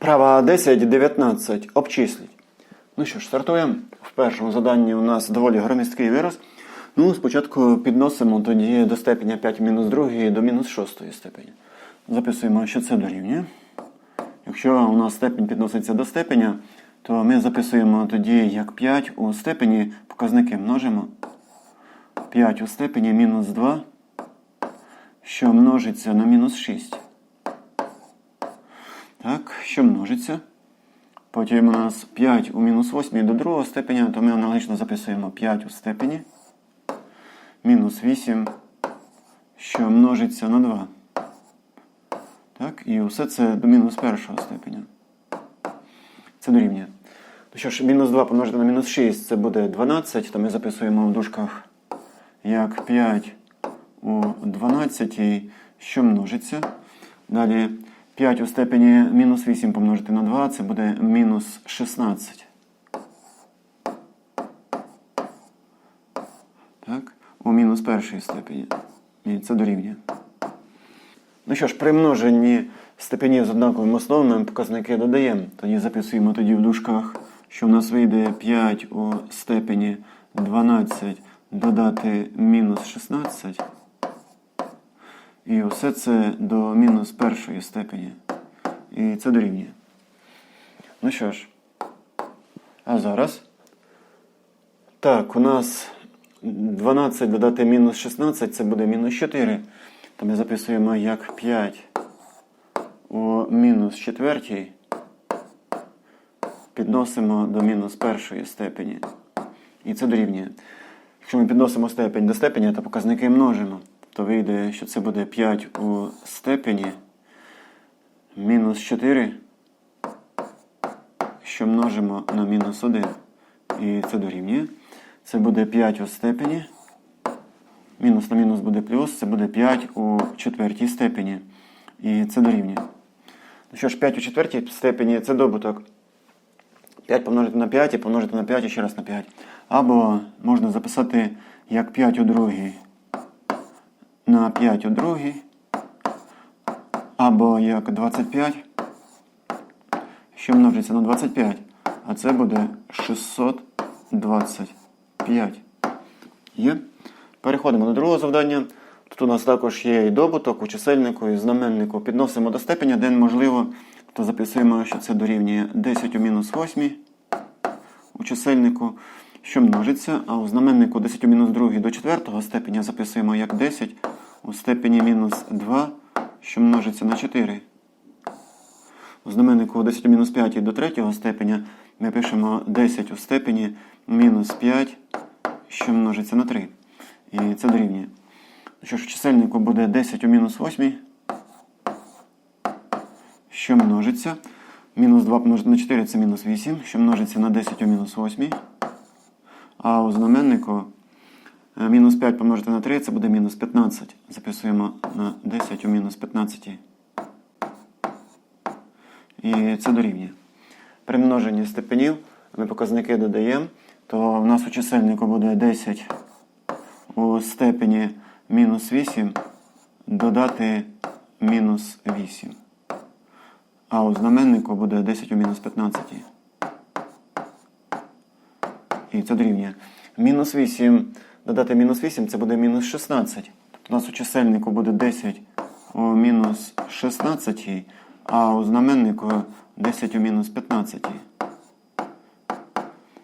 Вправа 10, 19. Обчисліть. Ну що ж, стартуємо. В першому заданні у нас доволі громісткий вираз. Ну, спочатку підносимо тоді до степеня 5 в мінус 2 до мінус 6 степені. Записуємо, що це дорівнює. Якщо у нас степень підноситься до степеня, то ми записуємо тоді як 5 у степені, показники множимо. 5 у степені мінус 2, що множиться на мінус 6. Що множиться. Потім у нас 5 у мінус 8 до другого степеня, то ми аналогічно записуємо 5 у степені. Мінус 8, що множиться на 2. Так, і все це до мінус першого степеня. Це дорівнює. Ну що ж, мінус 2 помножити на мінус 6 це буде 12, то ми записуємо в дужках як 5 у 12, що множиться. Далі 5 у степені мінус 8 помножити на 2, це буде мінус 16. Так, у мінус першій степені. І це дорівнює. Ну що ж, при множенні степенів з однаковими основами показники додаємо. Тоді записуємо тоді в дужках, що в нас вийде 5 у степені 12 додати мінус 16. І все це до мінус першої степені. І це дорівнює. Ну що ж, а зараз. Так, у нас 12 додати мінус 16 це буде мінус 4. То ми записуємо як 5 у мінус четвертій. Підносимо до мінус першої степені. І це дорівнює. Якщо ми підносимо степень до степені, то показники множимо. То вийде, що це буде 5 у степені мінус 4, що множимо на мінус 1. І це дорівнює. Це буде 5 у степені. Мінус на мінус буде плюс, це буде 5 у четвертій степені. І це дорівнює. Ну що ж, 5 у четвертій степені це добуток. 5 помножити на 5 і помножити на 5 і ще раз на 5. Або можна записати як 5 у другій на 5 у другій. Або як 25, що множиться на 25. А це буде 625. Є? Переходимо до другого завдання. Тут у нас також є і добуток у чисельнику, і знаменнику. Підносимо до степеня, де можливо, то записуємо, що це дорівнює 10 у мінус 8 у чисельнику, що множиться, а у знаменнику 10 у мінус 2 до 4 степеня записуємо як 10 у степені мінус 2, що множиться на 4. У знаменнику 10 у мінус 5 до 3 степеня ми пишемо 10 у степені мінус 5, що множиться на 3. І це дорівнює. Що ж, в чисельнику буде 10 у мінус 8, що множиться. Мінус 2 помножити на 4 це мінус 8, що множиться на 10 у мінус 8. А у знаменнику мінус 5 помножити на 3 це буде мінус 15. Записуємо на 10 у мінус 15. І це дорівнює. При множенні степенів ми показники додаємо, то в нас у чисельнику буде 10 у степені мінус 8 додати мінус 8. А у знаменнику буде 10 у мінус 15. І це дорівнює. Мінус 8 додати мінус 8 це буде мінус 16. Тобто у нас у чисельнику буде 10 у мінус 16, а у знаменнику 10 у мінус 15.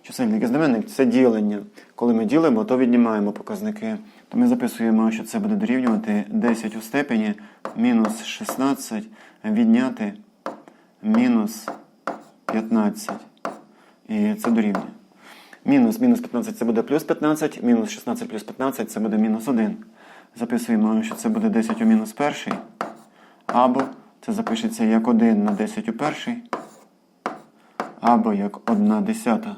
Чисельник і знаменник це ділення. Коли ми ділимо, то віднімаємо показники. То ми записуємо, що це буде дорівнювати 10 у степені мінус 16 відняти мінус 15. І це дорівнює. Мінус мінус 15 це буде плюс 15, мінус 16 плюс 15 це буде мінус 1. Записуємо, що це буде 10 у мінус перший. Або це запишеться як 1 на 10 у перший, або як 1 десята.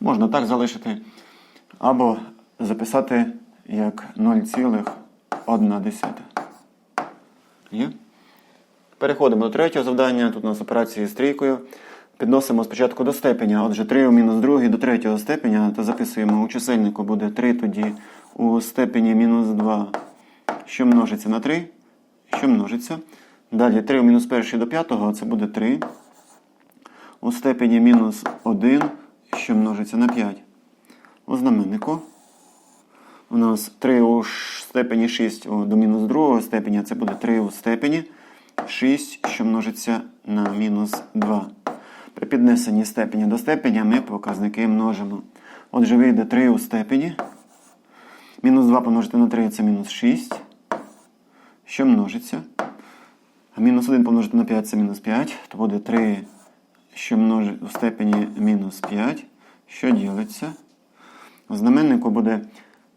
Можна так залишити. Або записати як 0,1. Є? Переходимо до третього завдання. Тут у нас операції з трійкою. Підносимо спочатку до степеня. Отже, 3 у мінус 2 до третього степеня, то записуємо у чисельнику буде 3 тоді у степені мінус 2, що множиться на 3, що множиться Далі 3 у мінус перший до п'ятого це буде 3. У степені мінус 1, що множиться на 5. У знаменнику. У нас 3 у степені 6 до мінус другого степеня, це буде 3 у степені 6, що множиться на мінус 2. При піднесенні степеня до степеня ми показники множимо. Отже, вийде 3 у степені. Мінус 2 помножити на 3 це мінус 6, що множиться. А мінус 1 помножити на 5 це мінус 5, то буде 3, що множить у степені мінус 5, що ділиться. У знаменнику буде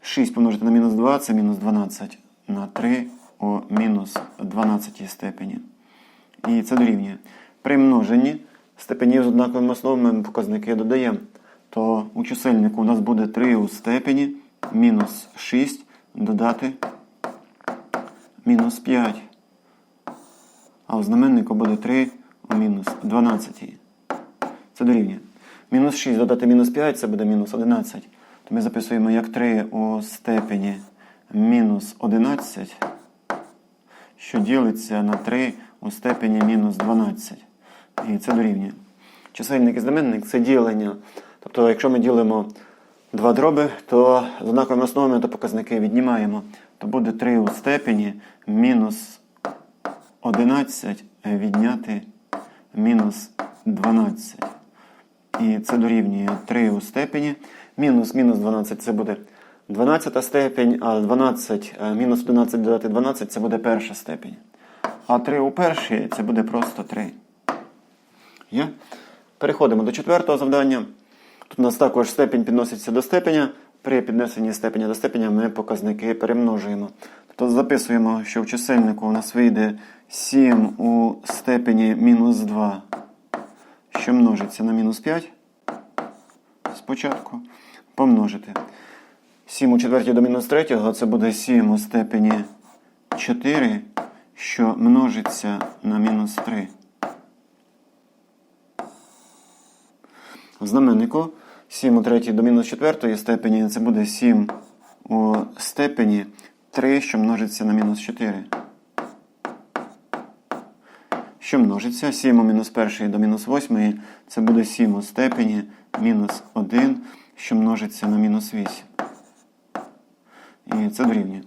6 помножити на мінус 2, це мінус 12 на 3 у мінус 12 степені. І це дорівнює. При множенні степенів з однаковими основами ми показники додаємо. То у чисельнику у нас буде 3 у степені мінус 6 додати мінус 5. А у знаменнику буде 3 у мінус 12. Це дорівнює. Мінус 6 додати мінус 5 це буде мінус 11. То ми записуємо як 3 у степені мінус 11, що ділиться на 3 у степені мінус 12. І це дорівнює. Чисельник і знаменник це ділення. Тобто, якщо ми ділимо два дроби, то з однаковими основами то показники віднімаємо. То буде 3 у степені мінус 11 відняти мінус 12. І це дорівнює 3 у степені. Мінус мінус 12 це буде 12 степень, а 12 е, мінус 11 додати 12 це буде перша степень. А 3 у першій це буде просто 3. Є? Переходимо до четвертого завдання. Тут у нас також степень підноситься до степеня. При піднесенні степеня до степеня ми показники перемножуємо. Тобто записуємо, що в чисельнику у нас вийде 7 у степені мінус 2, що множиться на мінус 5. Спочатку помножити. 7 у четвертій до мінус 3 це буде 7 у степені 4, що множиться на мінус 3. В знаменнику 7 у третій до мінус 4 степені це буде 7 у степені 3, що множиться на мінус 4. Що множиться? 7 у мінус 1 до мінус 8 це буде 7 у степені мінус 1, що множиться на мінус 8. І це дорівнює.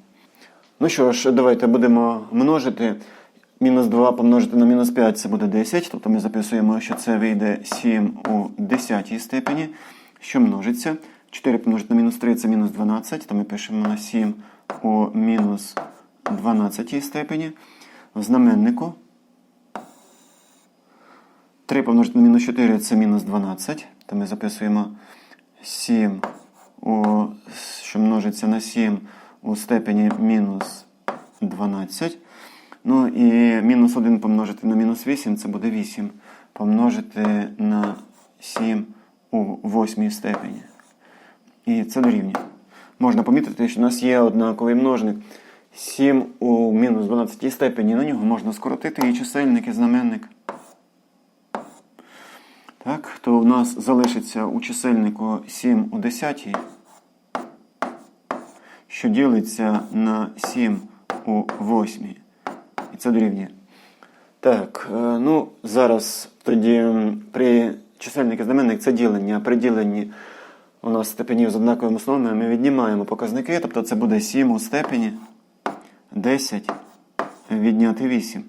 Ну що ж, давайте будемо множити. Мінус 2 помножити на мінус 5 це буде 10. Тобто ми записуємо, що це вийде 7 у 10 степені, що множиться. 4 помножити на мінус 3 це мінус 12. То ми пишемо на 7 у мінус 12 степені. В знаменнику 3 помножити на мінус 4 це мінус 12. То ми записуємо 7, у, що множиться на 7 у степені мінус 12. Ну і мінус 1 помножити на мінус 8 це буде 8. Помножити на 7 у 8 степені. І це дорівнює. Можна помітити, що у нас є однаковий множник. 7 у мінус 12 степені. На нього можна скоротити і чисельник, і знаменник. Так, то у нас залишиться у чисельнику 7 у 10, що ділиться на 7 у 8. Це дорівнює. Так, е, ну зараз тоді при чисельник і знаменник це ділення. При діленні у нас степенів з однаковими основами ми віднімаємо показники, тобто це буде 7 у степені 10 відняти 8.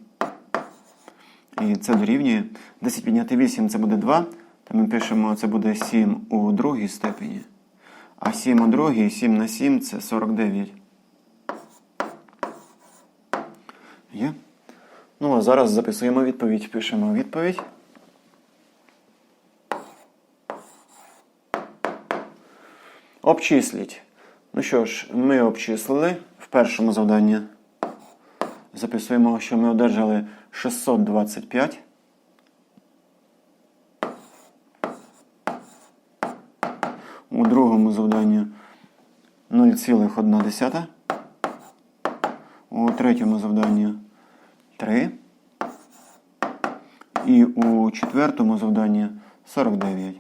І це дорівнює. 10 відняти 8 це буде 2. То ми пишемо, це буде 7 у другій степені. А 7 у другій, 7 на 7 це 49. Є? Ну, а зараз записуємо відповідь. Пишемо відповідь. Обчисліть. Ну що ж, ми обчислили в першому завданні. Записуємо, що ми одержали 625. У другому завданні 0,1. У третьому завданні 3. І у четвертому завданні 49.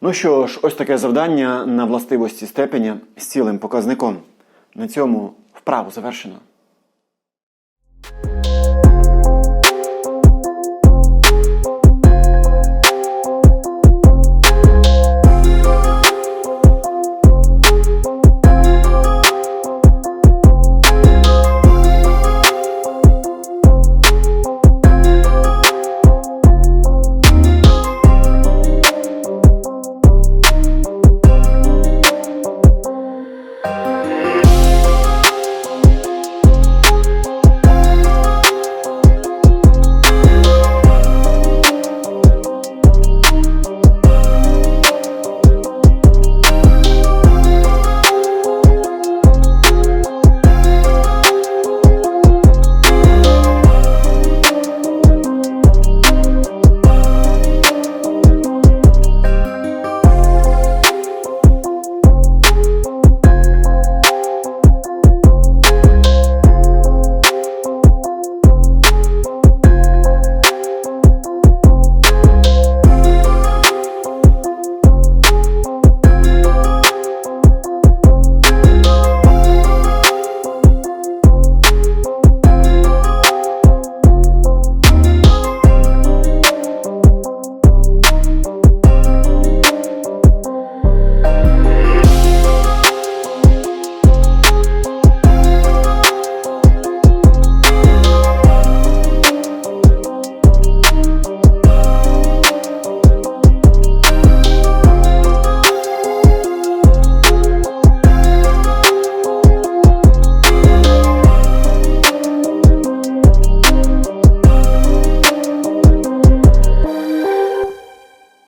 Ну що ж, ось таке завдання на властивості степеня з цілим показником. На цьому вправу завершено.